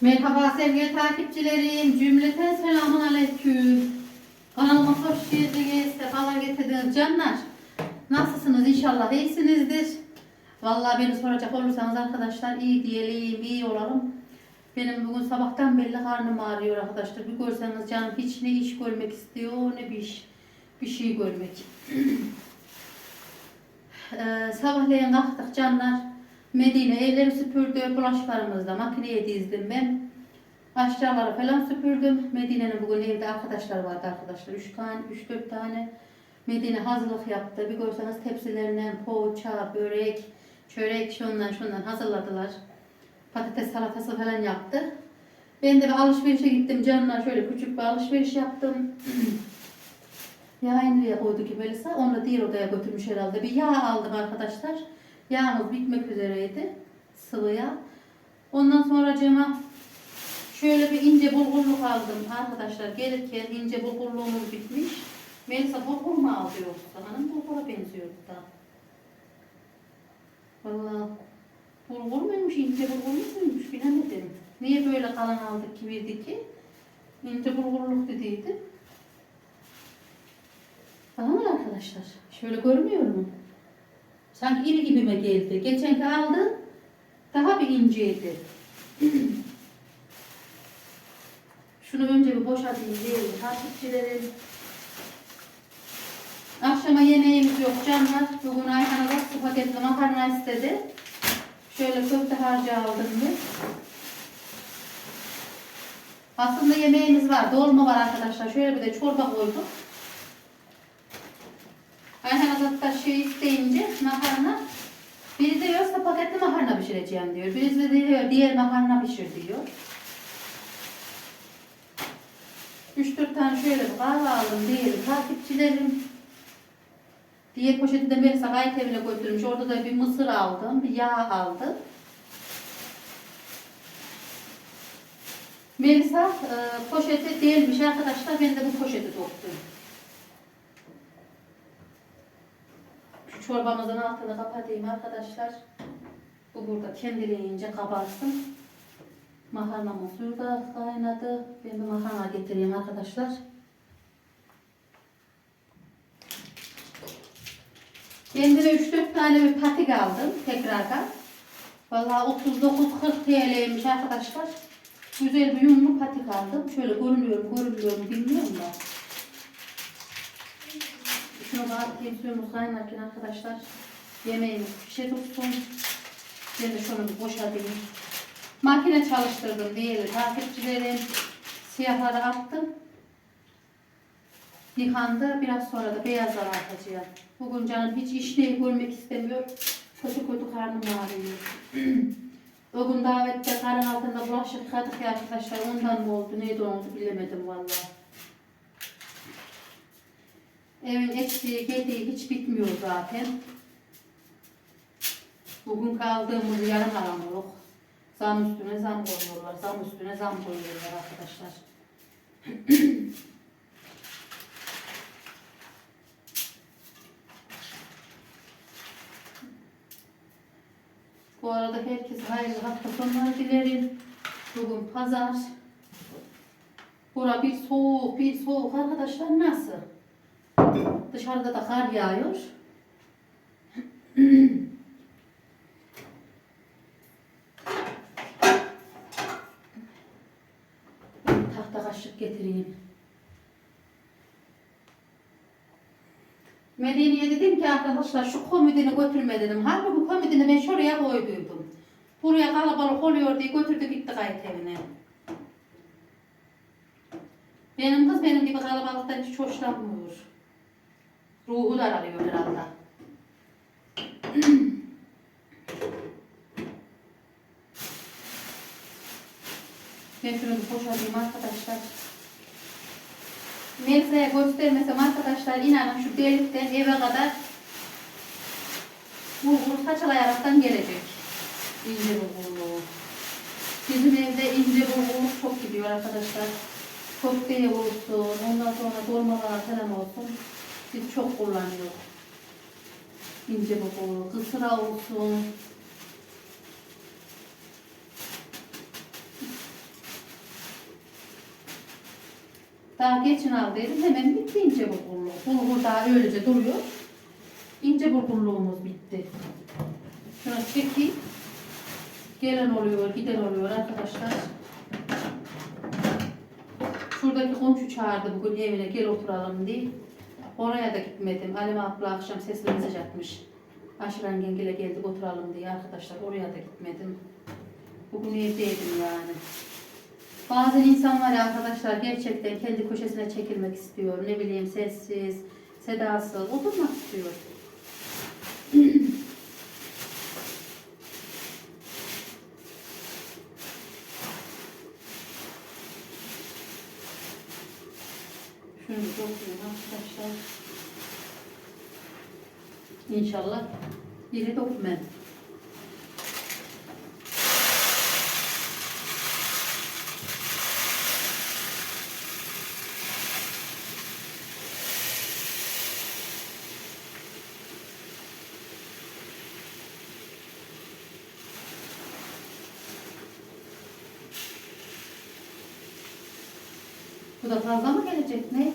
Merhaba sevgili takipçilerim. Cümleten selamun aleyküm. Kanalıma hoş geldiniz. Sefalar getirdiniz canlar. Nasılsınız? İnşallah iyisinizdir. Vallahi beni soracak olursanız arkadaşlar iyi diyelim, iyi olalım. Benim bugün sabahtan belli karnım ağrıyor arkadaşlar. Bir görseniz canım hiç ne iş görmek istiyor ne bir iş. Bir şey görmek. Ee, sabahleyin kalktık canlar. Medine evleri süpürdü. Bulaşıklarımızı makineye dizdim ben. Aşağıları falan süpürdüm. Medine'nin bugün evde arkadaşlar vardı arkadaşlar. 3 tane, 3-4 tane. Medine hazırlık yaptı. Bir görseniz tepsilerinden poğaça, börek, çörek şundan şundan hazırladılar. Patates salatası falan yaptı. Ben de bir alışverişe gittim canlar. Şöyle küçük bir alışveriş yaptım. Yağı nereye koydu ki Melisa? Onu da diğer odaya götürmüş herhalde. Bir yağ aldım arkadaşlar. Yağımız bitmek üzereydi. Sıvı yağ. Ondan sonra cema şöyle bir ince bulgurluk aldım arkadaşlar. Gelirken ince bulgurluğumuz bitmiş. Melisa bulgur mu aldı yoksa? Hanım bulgura benziyordu da. Valla bulgur muymuş, ince bulgur muymuş bilemedim. Niye böyle kalan aldık ki verdi ki? İnce bulgurluk dediydi. Tamam mı arkadaşlar? Şöyle görmüyor mu? Sanki iri gibime geldi. Geçenki aldım. Daha bir inceydi. Şunu önce bir boşaltayım diyelim. Takipçilerim. Akşama yemeğimiz yok canlar. Bugün Ayhan'a da su paketli makarna istedi. Şöyle köfte harcı aldım bir. Aslında yemeğimiz var. Dolma var arkadaşlar. Şöyle bir de çorba koydum. Ayhan Azat'ta şey isteyince makarna biri diyorsa paketli makarna pişireceğim diyor. Birisi diyor diğer makarna pişir diyor. 3-4 tane şöyle bir kahve aldım diyelim takipçilerim. Diğer poşeti de Melisa gayet evine götürmüş. Orada da bir mısır aldım, bir yağ aldım. Melisa e, poşeti değilmiş arkadaşlar. Ben de bu poşeti doktum. Çorbamızın altını kapatayım arkadaşlar. Bu burada kendiliğince kabarsın. Makarnamın suyu kaynadı. Ben bir makarna getireyim arkadaşlar. Kendime 3-4 tane bir patik aldım tekrardan. Vallahi 39-40 TL'ymiş arkadaşlar. Güzel bir yumru patik aldım. Şöyle görünüyor mu bilmiyorum da. Atayım suyumuz kaynarken arkadaşlar. Yemeğimiz pişe tutsun. Ben de şunu bir boşaltayım. Makine çalıştırdım diyelim takipçilerim. Siyahları attım. Yıkandı. Biraz sonra da beyazlar atacağım. Bugün canım hiç işleyi görmek istemiyor. Kötü kötü karnım ağrıyor. o gün davette karın altında bulaşık yıkadık ya arkadaşlar. Ondan mı oldu neydi oldu bilemedim vallahi. Evin eksiği gediği hiç bitmiyor zaten. Bugün kaldığımız yarım aramlık. Zam üstüne zam koyuyorlar. Zam üstüne zam koyuyorlar arkadaşlar. Bu arada herkese hayırlı hafta sonları dilerim. Bugün pazar. Bura bir soğuk, bir soğuk arkadaşlar nasıl? Dışarıda da kar yağıyor. Tahta kaşık getireyim. Medine'ye dedim ki arkadaşlar şu komodini götürme dedim. Halbuki bu komodini ben şuraya koyduydum. Buraya kalabalık oluyor diye götürdü gitti gayet evine. Benim kız benim gibi kalabalıktan hiç hoşlanmıyor. Ruhu daralıyor herhalde. ben şunu bir boşalayım arkadaşlar. Melisa'ya göstermesem arkadaşlar inanın şu delikten eve kadar bulgur saçalayaraktan gelecek. İnce bulgurlu. Bizim evde ince bulgur çok gidiyor arkadaşlar. Köfteye olsun, ondan sonra dolmalara falan olsun. Biz çok kullanıyoruz. İnce baba, kısra olsun. Daha geçin aldıydım. Hemen bitti ince bulgurluk. Bulgur daha öylece duruyor. İnce bulgurluğumuz bitti. Şunu çekeyim. Gelen oluyor, giden oluyor arkadaşlar. Şuradaki komşu çağırdı bugün evine gel oturalım diye. Oraya da gitmedim. Alime abla akşam sesli mesaj atmış. Aşıran yengele geldik oturalım diye arkadaşlar. Oraya da gitmedim. Bugün evdeydim yani. Bazen insan var arkadaşlar gerçekten kendi köşesine çekilmek istiyor. Ne bileyim sessiz, sedasız oturmak istiyor. Şunu bir dokuyayım arkadaşlar. İnşallah biri dokmaz. Bu da fazla mı gelecek ne?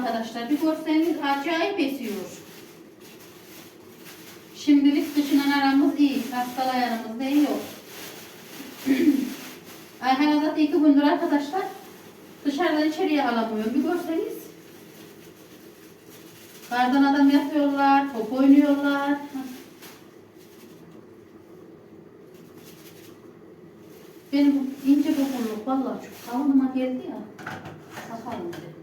Arkadaşlar. Bir görseniz acayip esiyor. Şimdilik dışından aramız iyi. Hastalayanımız da iyi yok. Ayhan Azat iki gündür arkadaşlar. Dışarıdan içeriye alamıyorum. Bir görseniz. Kardan adam yapıyorlar, top oynuyorlar. Benim ince dokunluk vallahi çok kavunuma geldi ya. Bakalım bir.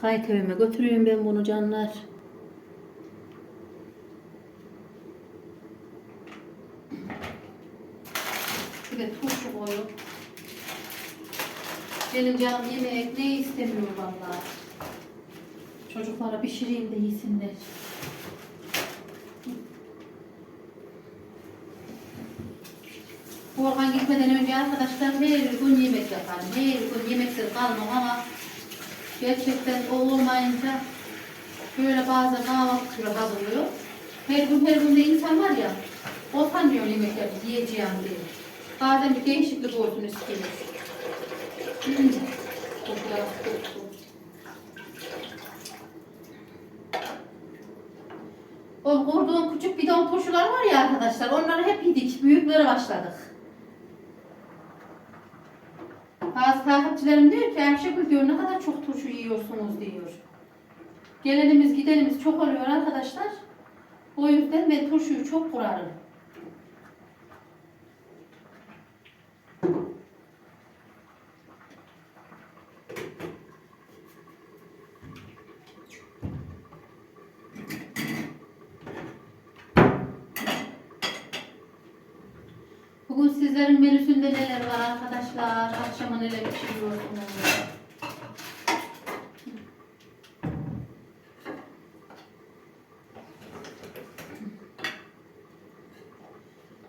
Kayıt evime götürüyorum ben bunu canlar. De turşu koyup. Benim canım yemek ne istemiyor vallahi. Çocuklara pişireyim de yesinler. Orhan gitmeden önce arkadaşlar her gün yemek yaparım. Her gün yemeksiz kalmam ama gerçekten o olmayınca böyle bazen kahvaltı türü hazırlıyor. Her gün her gün de insan var ya Orhan diyor yemek yapıp yiyeceğim diye. Bazen bir değişiklik olsun istiyor. Çok çok, çok. O kurduğum küçük bidon turşular var ya arkadaşlar onları hep yedik. Büyüklere başladık. Bazı takipçilerim diyor ki Ayşegül diyor ne kadar çok turşu yiyorsunuz diyor. Gelenimiz gidenimiz çok oluyor arkadaşlar. O yüzden ben turşuyu çok kurarım. Bugün sizlerin menüsünde neler var arkadaşlar? Akşama neler pişiriyorsunuz?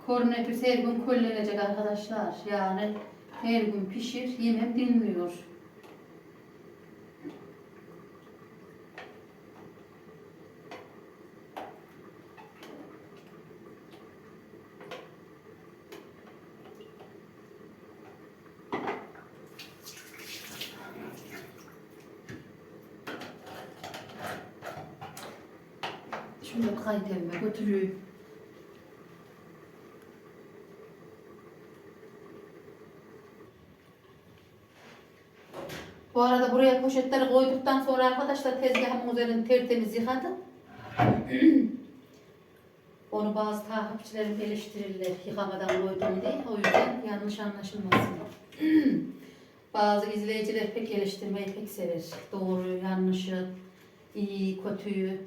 Koronavirüs her gün kollenecek arkadaşlar. Yani her gün pişir, yemem dinmiyor. Şunu bir kayıt evime götüreyim. Bu arada buraya poşetleri koyduktan sonra arkadaşlar tezgahımın üzerini tertemiz yıkadım. Onu bazı takipçilerim eleştirirler yıkamadan koydum diye. O yüzden yanlış anlaşılmasın. bazı izleyiciler pek eleştirmeyi pek sever. Doğru, yanlışı, iyi, kötüyü.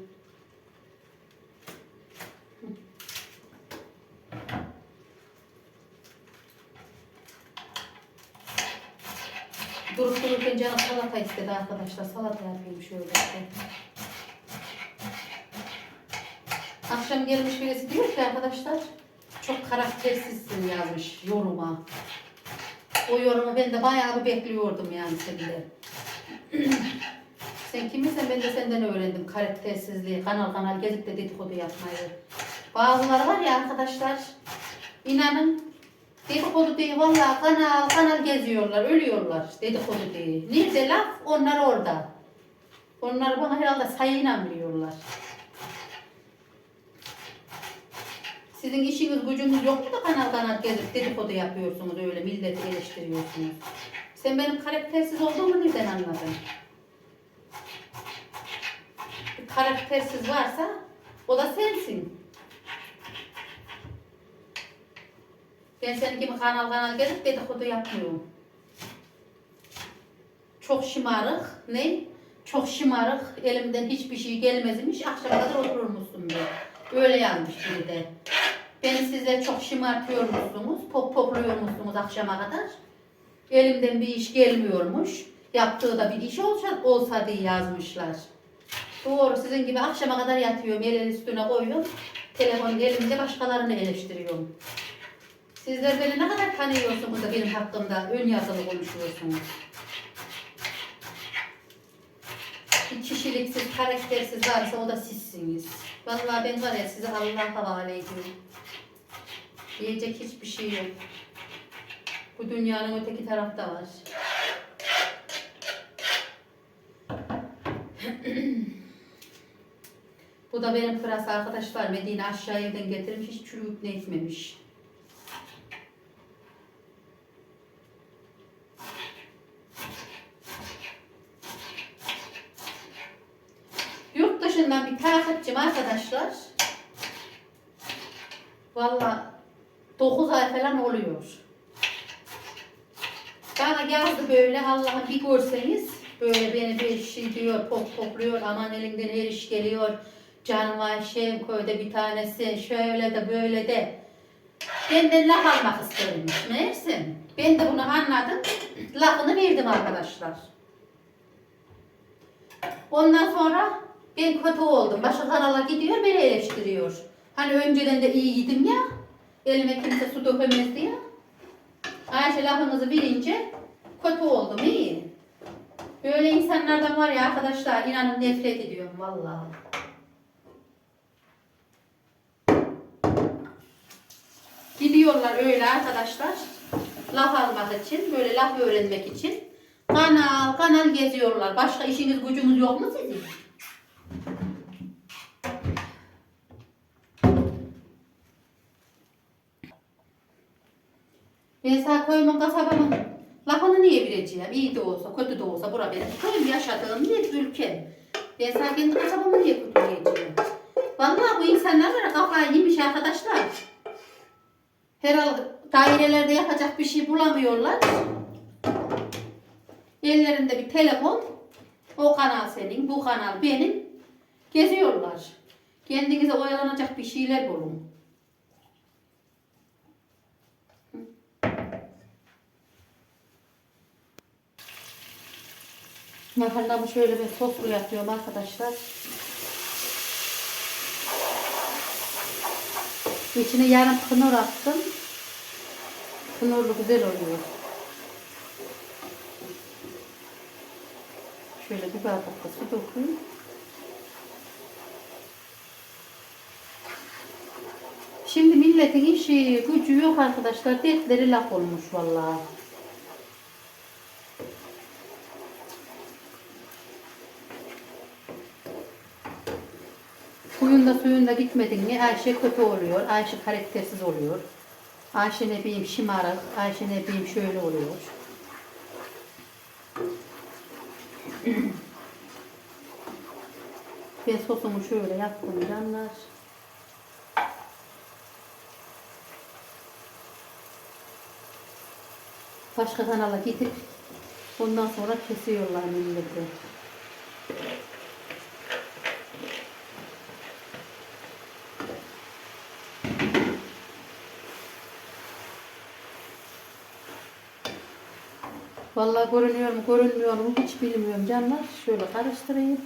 Durup dururken canım salata istedi arkadaşlar. Salata yapayım şöyle. Akşam gelmiş birisi diyor ki arkadaşlar çok karaktersizsin yazmış yoruma. O yorumu ben de bayağı bir bekliyordum yani sende. Sen kimisen ben de senden öğrendim karaktersizliği, kanal kanal gezip de dedikodu yapmayı. Bazıları var ya arkadaşlar, inanın dedikodu diye vallahi kanal kanal geziyorlar, ölüyorlar dedikodu diye. Nerede laf? Onlar orada. Onlar bana herhalde sayıyla biliyorlar. Sizin işiniz gücünüz yok mu da kanal kanal gezip dedikodu yapıyorsunuz öyle milleti eleştiriyorsunuz. Sen benim karaktersiz olduğumu nereden anladın? Karaktersiz varsa o da sensin. Ben senin gibi kanal kanal gezip dedikodu yapmıyorum. Çok şımarık. Ne? Çok şımarık. Elimden hiçbir şey gelmezmiş. Akşama kadar otururmuşsun be. Öyle yazmış biri de. Beni size çok şımartıyormuşsunuz. Pop popluyormuşsunuz akşama kadar. Elimden bir iş gelmiyormuş. Yaptığı da bir iş olsa, olsa diye yazmışlar. Doğru sizin gibi akşama kadar yatıyorum. Elin üstüne koyuyorum. Telefon elimde başkalarını eleştiriyorum. Sizler beni ne kadar tanıyorsunuz da benim hakkımda ön yazılı konuşuyorsunuz. Bir kişiliksiz, karaktersiz varsa o da sizsiniz. Vallahi ben var ya size Allah'a havale ediyorum. Diyecek hiçbir şey yok. Bu dünyanın öteki tarafta var. Bu da benim pırasa arkadaş var. Medine aşağı evden getirmiş. Hiç çürüyüp ne etmemiş. Dışından bir takipçim arkadaşlar. Valla 9 ay falan oluyor. Bana yazdı böyle Allah'ım bir görseniz böyle beni bir şey diyor pop popluyor aman elinden her iş geliyor. Canım Ayşe'm köyde bir tanesi şöyle de böyle de. Benden laf almak istemiş meğersem. Ben de bunu anladım. Lafını verdim arkadaşlar. Ondan sonra ben kötü oldum. Başka kanala gidiyor beni eleştiriyor. Hani önceden de iyiydim ya. Elime kimse su dökemezdi ya. Ayşe lafımızı bilince kötü oldum iyi. Böyle insanlardan var ya arkadaşlar inanın nefret ediyorum vallahi. Gidiyorlar öyle arkadaşlar. Laf almak için, böyle laf öğrenmek için. Kanal kanal geziyorlar. Başka işiniz gücünüz yok mu sizin? Ben sana köyümün kasabamın lafını niye bileceğim? İyi de olsa, kötü de olsa bura benim köyüm yaşadığım bir ülkem. Ben sana kendi kasabamı niye kötüleyeceğim? Vallahi bu insanlar var kafayı yemiş arkadaşlar. Herhalde dairelerde yapacak bir şey bulamıyorlar. Ellerinde bir telefon. O kanal senin, bu kanal benim. Geziyorlar. Kendinize oyalanacak bir şeyler bulun. Makarnamı şöyle bir soslu yapıyorum arkadaşlar. İçine yarım kınır attım. Kınırlı güzel oluyor. Şöyle bir bardak da su dökeyim. Şimdi milletin işi gücü yok arkadaşlar. Dertleri laf olmuş vallahi. Suyunda suyunda gitmedin mi Ayşe kötü oluyor. Ayşe karaktersiz oluyor. Ayşe ne bileyim şımarık. Ayşe ne bileyim şöyle oluyor. Ben sosumu şöyle yaptım canlar. Başka kanala gidip ondan sonra kesiyorlar milleti. Vallahi görünüyor mu görünmüyor mu hiç bilmiyorum canlar. Şöyle karıştırayım.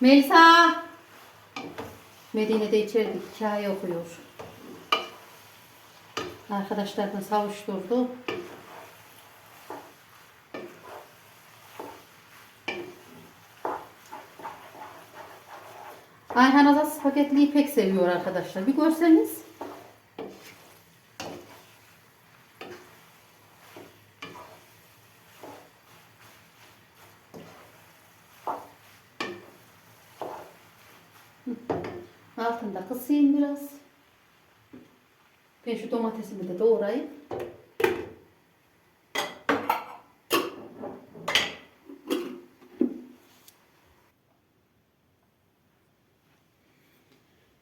Melisa! Medine'de içeride hikaye okuyor. Arkadaşlarına savuşturdu. Ayhan Azat spagetliyi pek seviyor arkadaşlar. Bir görseniz. Altında kısayım biraz. Ben şu domatesimi de doğrayayım.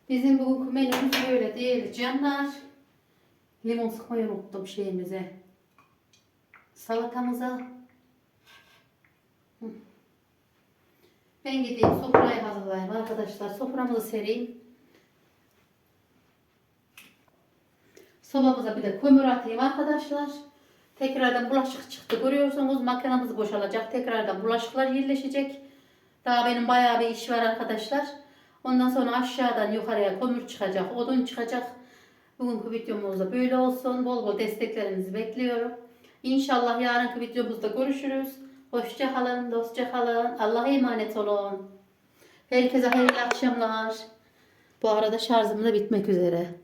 Bizim bugünkü menümüz böyle değil canlar. Limon sıkmayı unuttum şeyimize. Salatamıza. Ben gideyim sofrayı hazırlayayım arkadaşlar. Soframızı sereyim. Sobamıza bir de kömür atayım arkadaşlar. Tekrardan bulaşık çıktı. Görüyorsunuz makinamız boşalacak. Tekrardan bulaşıklar yerleşecek. Daha benim bayağı bir iş var arkadaşlar. Ondan sonra aşağıdan yukarıya kömür çıkacak, odun çıkacak. Bugünkü videomuz da böyle olsun. Bol bol desteklerinizi bekliyorum. İnşallah yarınki videomuzda görüşürüz. Hoşça kalın, dostça kalın. Allah'a emanet olun. Herkese hayırlı akşamlar. Bu arada şarjım da bitmek üzere.